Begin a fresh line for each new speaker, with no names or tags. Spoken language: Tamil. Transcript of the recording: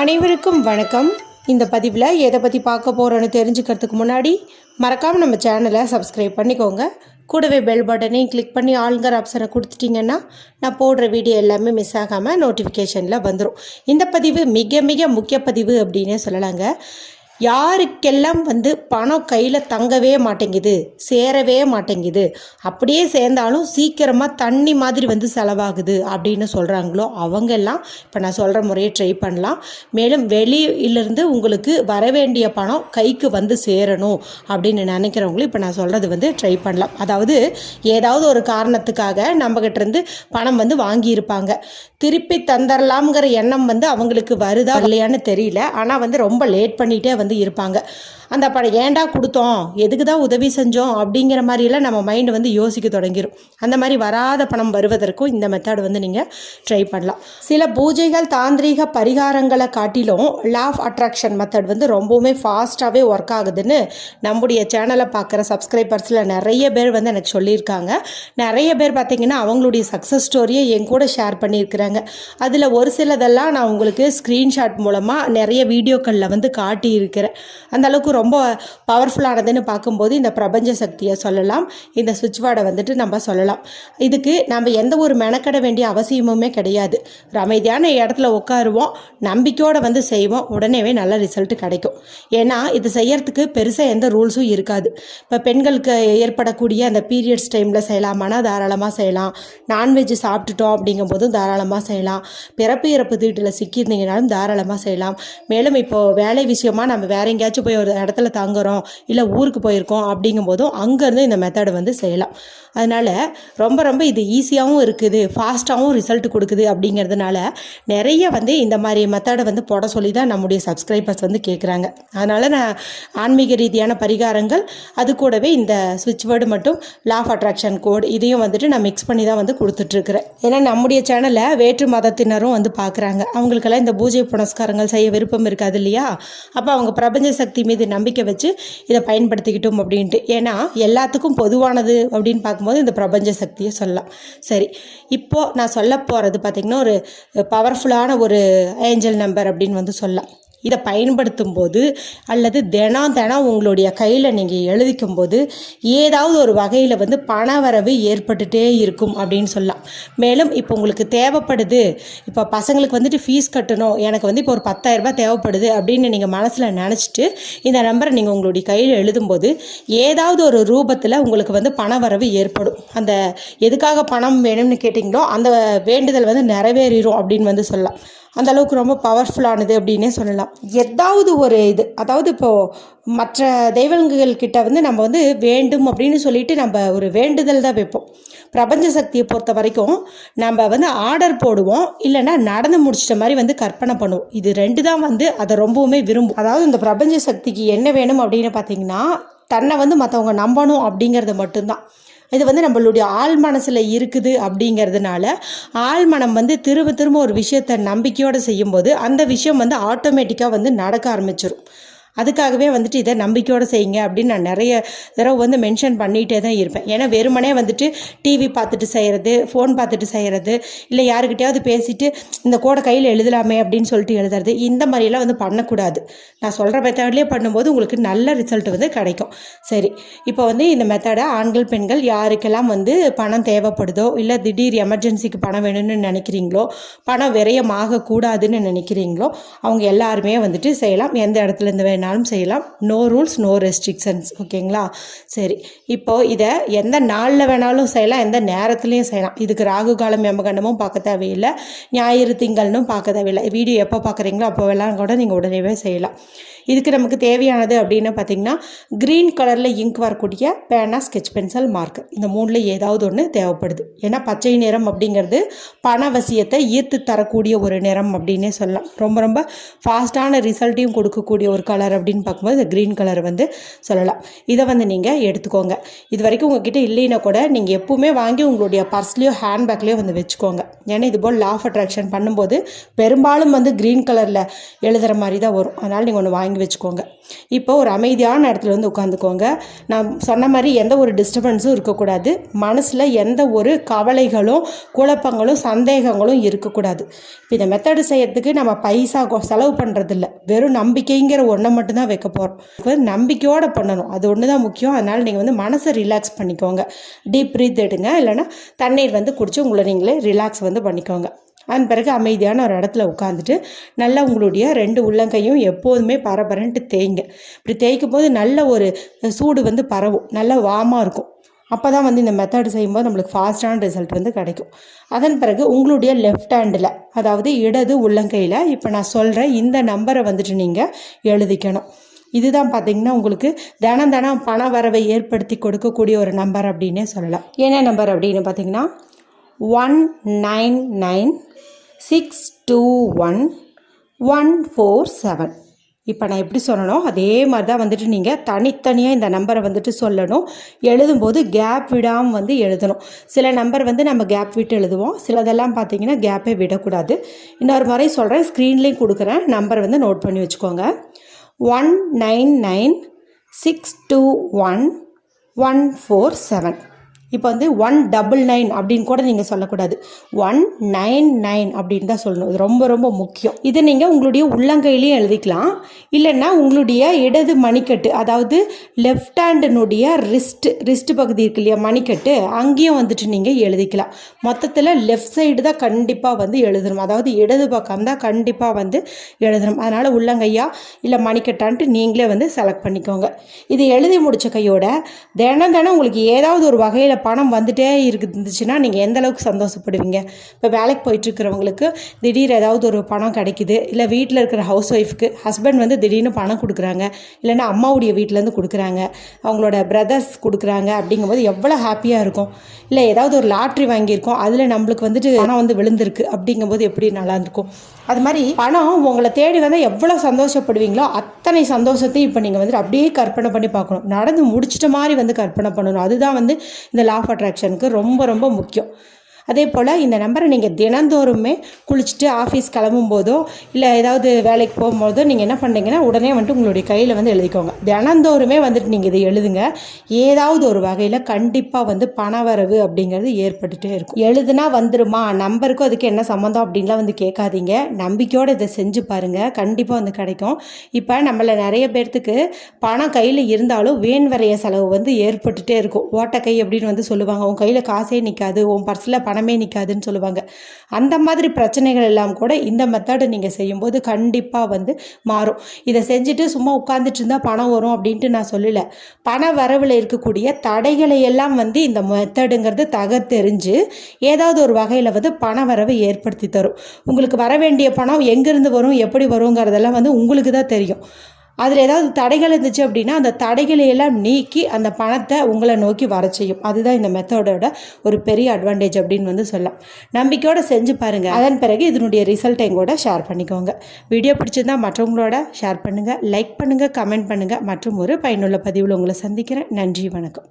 அனைவருக்கும் வணக்கம். இந்த பதிவில் எதை பற்றி பார்க்க போகிறோன்னு தெரிஞ்சுக்கிறதுக்கு முன்னாடி மறக்காமல் நம்ம சேனலை சப்ஸ்கிரைப் பண்ணிக்கோங்க. கூடவே பெல் பட்டனையும் கிளிக் பண்ணி ஆளுங்கர் ஆப்ஷனை கொடுத்துட்டிங்கன்னா நான் போடுற வீடியோ எல்லாமே மிஸ் ஆகாமல் நோட்டிஃபிகேஷனில் வந்துடும் இந்த பதிவு மிக மிக முக்கிய பதிவு அப்படின்னே சொல்லலாங்க. யாருக்கெல்லாம் வந்து பணம் கையில் தங்கவே மாட்டேங்குது சேரவே மாட்டேங்குது அப்படியே சேர்ந்தாலும் சீக்கிரமாக தண்ணி மாதிரி வந்து செலவாகுது அப்படின்னு சொல்கிறாங்களோ அவங்கெல்லாம் இப்போ நான் சொல்கிற முறையை ட்ரை பண்ணலாம். மேலும் வெளியிலிருந்து உங்களுக்கு வர வேண்டிய பணம் கைக்கு வந்து சேரணும் அப்படின்னு நினைக்கிறவங்களும் இப்போ நான் சொல்கிறது வந்து ட்ரை பண்ணலாம். அதாவது ஏதாவது ஒரு காரணத்துக்காக நம்மகிட்ட இருந்து பணம் வந்து வாங்கியிருப்பாங்க. திருப்பி தந்துடலாம்ங்கிற எண்ணம் வந்து அவங்களுக்கு வருதா இல்லையான்னு தெரியல. ஆனால் வந்து ரொம்ப லேட் பண்ணிகிட்டே வந்து வந்து இருப்பாங்க. அந்த படம் ஏன்டா கொடுத்தோம்? எதுக்கு தான் உதவி செஞ்சோம்? அப்படிங்கிற மாதிரிலாம் நம்ம மைண்டு வந்து யோசிக்க தொடங்கிடும் அந்த மாதிரி வராத பணம் வருவதற்கும் இந்த மெத்தட் வந்து நீங்கள் ட்ரை பண்ணலாம். சில பூஜைகள் தாந்திரீக பரிகாரங்களை காட்டிலும் லா ஆஃப் அட்ராக்ஷன் மெத்தட் வந்து ரொம்பவுமே ஃபாஸ்ட்டாகவே ஒர்க் ஆகுதுன்னு நம்முடைய சேனலை பார்க்குற சப்ஸ்கிரைபர்ஸில் நிறைய பேர் வந்து எனக்கு சொல்லியிருக்காங்க. நிறைய பேர் பார்த்திங்கன்னா அவங்களுடைய சக்ஸஸ் ஸ்டோரியை என் கூட ஷேர் பண்ணியிருக்கிறாங்க. அதில் ஒரு சிலதெல்லாம் நான் உங்களுக்கு ஸ்க்ரீன்ஷாட் மூலமாக நிறைய வீடியோக்களில் வந்து காட்டியிருக்கிறேன். அந்தளவுக்கு ரொம்ப பவர்ஃபுல்லானதுன்னு பார்க்கும்போது இந்த பிரபஞ்ச சக்தியை சொல்லலாம். இந்த சுவிட்ச் வார்டை வந்துட்டு நம்ம சொல்லலாம். இதுக்கு நம்ம எந்த ஒரு மெனக்கட வேண்டிய அவசியமுமே கிடையாது. ஒரு அமைதியான இடத்துல உட்காருவோம் நம்பிக்கையோடு வந்து செய்வோம் உடனேவே நல்ல ரிசல்ட் கிடைக்கும். ஏன்னா இது செய்யறதுக்கு பெருசாக எந்த ரூல்ஸும் இருக்காது. இப்போ பெண்களுக்கு ஏற்படக்கூடிய அந்த பீரியட்ஸ் டைமில் செய்யலாமானா தாராளமாக செய்யலாம். நான்வெஜ் சாப்பிட்டுட்டோம் அப்படிங்கும்போதும் தாராளமாக செய்யலாம். பிறப்பு இறப்பு தீட்டில் சிக்கியிருந்தீங்கனாலும் தாராளமாக செய்யலாம். மேலும் இப்போது வேலை விஷயமா நம்ம வேற எங்கேயாச்சும் போய் ஒரு இடத்துல தங்குறோம் இல்லை ஊருக்கு போயிருக்கோம் அப்படிங்கும்போதும் அங்கேருந்து இந்த மெத்தடை வந்து செய்யலாம். அதனால் ரொம்ப ரொம்ப இது ஈஸியாகவும் இருக்குது ஃபாஸ்ட்டாகவும் ரிசல்ட் கொடுக்குது அப்படிங்கிறதுனால நிறைய வந்து இந்த மாதிரி மெத்தடை வந்து போட சொல்லி தான் நம்முடைய சப்ஸ்கிரைபர்ஸ் வந்து கேட்குறாங்க அதனால் நான் ஆன்மீக ரீதியான பரிகாரங்கள் அது கூடவே இந்த சுவிட்ச் வேர்டு மட்டும் லா ஆஃப் அட்ராக்ஷன் கோட் இதையும் வந்துட்டு நான் மிக்ஸ் பண்ணி தான் வந்து கொடுத்துட்ருக்குறேன். ஏன்னா நம்முடைய சேனலை வேற்று மதத்தினரும் வந்து பார்க்குறாங்க அவங்களுக்கெல்லாம் இந்த பூஜை புனஸ்காரங்கள் செய்ய விருப்பம் இருக்காது இல்லையா? அப்போ அவங்க பிரபஞ்ச சக்தி மீது நம்பிக்கை வச்சு இதை பயன்படுத்திக்கிட்டோம் அப்படின்ட்டு. ஏன்னா எல்லாத்துக்கும் பொதுவானது அப்படின்னு பார்க்கும்போது இந்த பிரபஞ்ச சக்தியை சொல்லலாம். சரி இப்போது நான் சொல்ல போகிறது பார்த்திங்கன்னா ஒரு பவர்ஃபுல்லான ஒரு ஏஞ்சல் நம்பர் அப்படின்னு வந்து சொல்லலாம். இதை பயன்படுத்தும் போது அல்லது தினம் தினம் உங்களுடைய கையில் நீங்கள் எழுதிக்கும் போது ஏதாவது ஒரு வகையில் வந்து பணவரவு ஏற்பட்டுட்டே இருக்கும் அப்படின்னு சொல்லலாம். மேலும் இப்போ உங்களுக்கு தேவைப்படுது இப்போ பசங்களுக்கு வந்துட்டு ஃபீஸ் கட்டணும் எனக்கு வந்து இப்போ ஒரு பத்தாயிரரூபா தேவைப்படுது அப்படின்னு நீங்கள் மனசில் நினச்சிட்டு இந்த நம்பரை நீங்கள் உங்களுடைய கையில் எழுதும்போது ஏதாவது ஒரு ரூபத்தில் உங்களுக்கு வந்து பணவரவு ஏற்படும். அந்த எதுக்காக பணம் வேணும்னு கேட்டிங்களோ அந்த வேண்டுதல் வந்து நிறைவேறிடும் அப்படின்னு வந்து சொல்லலாம். அந்த அளவுக்கு ரொம்ப பவர்ஃபுல்லானது அப்படின்னே சொல்லலாம். ஏதாவது ஒரு இது அதாவது இப்போது மற்ற தெய்வங்கள் கிட்ட வந்து நம்ம வந்து வேண்டும் அப்படின்னு சொல்லிட்டு நம்ம ஒரு வேண்டுதல் தான் வைப்போம். பிரபஞ்ச சக்தியை பொறுத்த வரைக்கும் நம்ம வந்து ஆர்டர் போடுவோம் இல்லைன்னா நடந்து முடிச்சிட்ட மாதிரி வந்து கற்பனை பண்ணுவோம். இது ரெண்டு தான் வந்து அதை ரொம்பவுமே விரும்பும். அதாவது இந்த பிரபஞ்ச சக்திக்கு என்ன வேணும் அப்படின்னு பார்த்தீங்கன்னா தன்னை வந்து மற்றவங்க நம்பணும் அப்படிங்கிறது மட்டும்தான். இது வந்து நம்மளுடைய ஆள் மனசில் இருக்குது அப்படிங்கிறதுனால ஆள் மனம் வந்து திரும்ப திரும்ப ஒரு விஷயத்தை நம்பிக்கையோடு செய்யும்போது அந்த விஷயம் வந்து ஆட்டோமேட்டிக்காக வந்து நடக்க ஆரம்பிச்சிடும் அதுக்காகவே வந்துட்டு இதை நம்பிக்கையோடு செய்யுங்க அப்படின்னு நான் நிறைய தடவை வந்து மென்ஷன் பண்ணிகிட்டே தான் இருப்பேன். ஏன்னா வெறுமனே வந்துட்டு டிவி பார்த்துட்டு செய்கிறது ஃபோன் பார்த்துட்டு செய்கிறது இல்லை யாருக்கிட்டையாவது பேசிட்டு இந்த கோடை கையில் எழுதலாமே அப்படின்னு சொல்லிட்டு எழுதுறது இந்த மாதிரியெல்லாம் வந்து பண்ணக்கூடாது. நான் சொல்கிற மெத்தட்லேயே பண்ணும்போது உங்களுக்கு நல்ல ரிசல்ட் வந்து கிடைக்கும். சரி இப்போ வந்து இந்த மெத்தடை ஆண்கள் பெண்கள் யாருக்கெல்லாம் வந்து பணம் தேவைப்படுதோ இல்லை திடீர் எமர்ஜென்சிக்கு பணம் வேணும்னு நினைக்கிறீங்களோ பணம் விரயமாகக்கூடாதுன்னு நினைக்கிறீங்களோ அவங்க எல்லாருமே வந்துட்டு செய்யலாம். எந்த இடத்துலேருந்து இருந்து வேணாலும் செய்யலாம். நோ ரூல்ஸ் நோ ரெஸ்ட்ரிக்ஷன்ஸ் ஓகேங்களா? சரி. இப்போது இதை எந்த நாளில் வேணாலும் செய்யலாம் எந்த நேரத்துலையும் செய்யலாம். இதுக்கு ராகு காலம் எமகண்டமும் பார்க்க தேவையில்லை. ஞாயிறு திங்கள்னும் பார்க்க தேவையில்லை. வீடியோ எப்போ பார்க்குறீங்களோ அப்போ வேணாலும் கூட நீங்கள் உடனேவே செய்யலாம். இதுக்கு நமக்கு தேவையானது அப்படின்னு பார்த்தீங்கன்னா க்ரீன் கலரில் இங்க் வரக்கூடிய பேனா ஸ்கெச் பென்சில் மார்க்கர் இந்த மூணில் ஏதாவது ஒன்று தேவைப்படுது. ஏன்னா பச்சை நிறம் அப்படிங்கிறது பணவசியத்தை ஈர்த்து தரக்கூடிய ஒரு நிறம் அப்படின்னே சொல்லலாம். ரொம்ப ரொம்ப ஃபாஸ்ட்டான ரிசல்ட்டையும் கொடுக்கக்கூடிய ஒரு கலர் அப்படின்னு பார்க்கும்போது இந்த க்ரீன் கலர் வந்து சொல்லலாம். இதை வந்து நீங்கள் எடுத்துக்கோங்க. இது வரைக்கும் உங்ககிட்ட இல்லைன்னா கூட நீங்கள் எப்பவுமே வாங்கி உங்களுடைய பர்ஸ்லேயோ ஹேண்ட்பேக்லேயோ வந்து வச்சுக்கோங்க. ஏன்னா இது போல் லா ஆஃப் அட்ராக்ஷன் பண்ணும்போது பெரும்பாலும் வந்து க்ரீன் கலரில் எழுதுகிற மாதிரி தான் வரும். அதனால் நீங்கள் ஒன்று வாங்கி வாங்கி வச்சுக்கோங்க. இப்போ ஒரு அமைதியான இடத்துல வந்து உட்காந்துக்கோங்க. நான் சொன்ன மாதிரி எந்த ஒரு டிஸ்டர்பன்ஸும் இருக்கக்கூடாது. மனசில் எந்த ஒரு கவலைகளும் குழப்பங்களும் சந்தேகங்களும் இருக்கக்கூடாது. இப்போ இந்த மெத்தடு செய்யறதுக்கு நம்ம பைசா செலவு பண்ணுறதில்ல வெறும் நம்பிக்கைங்கிற ஒன்றை மட்டும்தான் வைக்க போகிறோம் நம்பிக்கையோடு பண்ணணும். அது ஒன்று தான் முக்கியம். அதனால் நீங்கள் வந்து மனசை ரிலாக்ஸ் பண்ணிக்கோங்க. டீப் ப்ரீத் எடுங்க. இல்லைன்னா தண்ணீர் வந்து குடிச்சு உங்களை நீங்களே ரிலாக்ஸ் வந்து பண்ணிக்கோங்க. அதன் பிறகு அமைதியான ஒரு இடத்துல உட்காந்துட்டு நல்லா உங்களுடைய ரெண்டு உள்ளங்கையும் எப்போதுமே பரபரன்ட்டு தேய்ங்க. இப்படி தேய்க்கும் போது நல்ல ஒரு சூடு வந்து பரவும். நல்ல வாமாக இருக்கும். அப்போ தான் வந்து இந்த மெத்தட் செய்யும்போது நம்மளுக்கு ஃபாஸ்ட்டான ரிசல்ட் வந்து கிடைக்கும். அதன் பிறகு உங்களுடைய லெஃப்ட் ஹேண்டில் அதாவது இடது உள்ளங்கையில் இப்போ நான் சொல்கிற இந்த நம்பரை வந்துட்டு நீங்கள் எழுதிக்கணும். இதுதான் பார்த்தீங்கன்னா உங்களுக்கு தினம் தினம் பண வரவை ஏற்படுத்தி கொடுக்கக்கூடிய ஒரு நம்பர் அப்படின்னே சொல்லலாம். என்ன நம்பர் அப்படின்னு பார்த்தீங்கன்னா one nine nine six two one one four seven இப்போ நான் எப்படி சொல்லணும்? அதே மாதிரி தான் வந்துட்டு நீங்கள் தனித்தனியாக இந்த நம்பரை வந்துட்டு சொல்லணும். எழுதும்போது கேப் விடாமல் வந்து எழுதணும். சில நம்பர் வந்து நம்ம கேப் விட்டு எழுதுவோம். சிலதெல்லாம் பார்த்தீங்கன்னா கேப்பே விடக்கூடாது. இன்னொரு முறை சொல்கிறேன் ஸ்க்ரீன்லேயும் கொடுக்குறேன். நம்பர் வந்து நோட் பண்ணி வச்சுக்கோங்க. One nine nine six two one one four seven இப்போ வந்து ஒன் டபுள் நைன் அப்படின்னு கூட நீங்கள் சொல்லக்கூடாது. ஒன் நைன் நைன் அப்படின்னு தான் சொல்லணும். இது ரொம்ப ரொம்ப முக்கியம். இதை நீங்கள் உங்களுடைய உள்ளங்கையிலையும் எழுதிக்கலாம். இல்லைன்னா உங்களுடைய இடது மணிக்கட்டு அதாவது லெஃப்ட் ஹேண்டினுடைய ரிஸ்ட் ரிஸ்ட் பகுதி இருக்கு இல்லையா மணிக்கட்டு அங்கேயும் வந்துட்டு நீங்கள் எழுதிக்கலாம். மொத்தத்தில் லெஃப்ட் சைடு தான் கண்டிப்பாக வந்து எழுதணும். அதாவது இடது பக்கம் தான் கண்டிப்பாக வந்து எழுதணும். அதனால் உள்ளங்கையா இல்லை மணிக்கட்டான்ட்டு நீங்களே வந்து செலக்ட் பண்ணிக்கோங்க. இது எழுதி முடித்த கையோட தினம் தினம் உங்களுக்கு ஏதாவது ஒரு வகையில் பணம் வந்துட்டே இருந்துச்சுன்னா நீங்கள் எந்த அளவுக்கு சந்தோஷப்படுவீங்க? இப்போ வேலைக்கு போயிட்டுருக்கிறவங்களுக்கு திடீர் ஏதாவது ஒரு பணம் கிடைக்குது. இல்லை வீட்டில் இருக்கிற ஹவுஸ் ஒய்ஃப்க்கு ஹஸ்பண்ட் வந்து திடீர்னு பணம் கொடுக்குறாங்க. இல்லைன்னா அம்மாவுடைய வீட்டிலேருந்து கொடுக்குறாங்க. அவங்களோட பிரதர்ஸ் கொடுக்குறாங்க அப்படிங்கும்போது எவ்வளோ ஹாப்பியாக இருக்கும். இல்லை ஏதாவது ஒரு லாட்ரி வாங்கியிருக்கோம். அதில் நம்மளுக்கு வந்துட்டு பணம் வந்து விழுந்திருக்கு அப்படிங்கும்போது எப்படி நல்லா இருக்கும்? அது மாதிரி பணம் உங்களை தேடி வந்தால் எவ்வளோ சந்தோஷப்படுவீங்களோ அத்தனை சந்தோஷத்தையும் இப்போ நீங்கள் வந்துட்டு அப்படியே கற்பனை பண்ணி பார்க்கணும். நடந்து முடிச்சிட்ட மாதிரி வந்து கற்பனை பண்ணணும். அதுதான் வந்து இந்த லா ஆஃப் அட்ராக்ஷனுக்கு ரொம்ப ரொம்ப முக்கியம். அதே போல் இந்த நம்பரை நீங்கள் தினந்தோறுமே குளிச்சுட்டு ஆஃபீஸ் கிளம்பும் போதோ இல்லை ஏதாவது வேலைக்கு போகும்போதோ நீங்கள் என்ன பண்ணுறீங்கன்னா உடனே வந்துட்டு உங்களுடைய கையில் வந்து எழுதிக்கோங்க. தினந்தோறுமே வந்துட்டு நீங்கள் இதை எழுதுங்க. ஏதாவது ஒரு வகையில் கண்டிப்பாக வந்து பணவரவு அப்படிங்கிறது ஏற்பட்டுகிட்டே இருக்கும். எழுதுனா வந்துருமா? நம்பருக்கும் அதுக்கு என்ன சம்மந்தம் அப்படின்லாம் வந்து கேட்காதீங்க. நம்பிக்கையோடு இதை செஞ்சு பாருங்கள் கண்டிப்பாக வந்து கிடைக்கும். இப்போ நம்மளை நிறைய பேர்த்துக்கு பணம் கையில் இருந்தாலும் வேன் வரைய செலவு வந்து ஏற்பட்டுகிட்டே இருக்கும். ஓட்டக்கை அப்படின்னு வந்து சொல்லுவாங்க. உன் கையில் காசே நிற்காது உன் பர்ஸில் பணம் பணமே நிற்காதுன்னு சொல்லுவாங்க. அந்த மாதிரி பிரச்சனைகள் எல்லாம் கூட இந்த மெத்தடை நீங்கள் செய்யும்போது கண்டிப்பாக வந்து மாறும். இதை செஞ்சுட்டு சும்மா உட்காந்துட்டு இருந்தால் பணம் வரும் அப்படின்ட்டு நான் சொல்லலை. பண வரவில் இருக்கக்கூடிய தடைகளை எல்லாம் வந்து இந்த மெத்தடுங்கிறது தகர்த்தெறிஞ்சு ஏதாவது ஒரு வகையில் வந்து பண வரவை ஏற்படுத்தி தரும். உங்களுக்கு வர வேண்டிய பணம் எங்கேருந்து வரும் எப்படி வருங்கிறதெல்லாம் வந்து உங்களுக்கு தான் தெரியும். அதில் ஏதாவது தடைகள் இருந்துச்சு அப்படின்னா அந்த தடைகளை எல்லாம் நீக்கி அந்த பணத்தை உங்களை நோக்கி வர செய்யும். அதுதான் இந்த மெத்தடோட ஒரு பெரிய அட்வான்டேஜ் அப்படின்னு வந்து சொல்லலாம். நம்பிக்கையோட செஞ்சு பாருங்கள் அதன் பிறகு இதனுடைய ரிசல்ட்டை எங்கூட ஷேர் பண்ணிக்கோங்க. வீடியோ பிடிச்சிருந்தா மற்றவங்களோட ஷேர் பண்ணுங்கள் லைக் பண்ணுங்கள் கமெண்ட் பண்ணுங்கள் மற்றும் ஒரு பயனுள்ள பதிவில் உங்களை சந்திக்கிறேன். நன்றி வணக்கம்.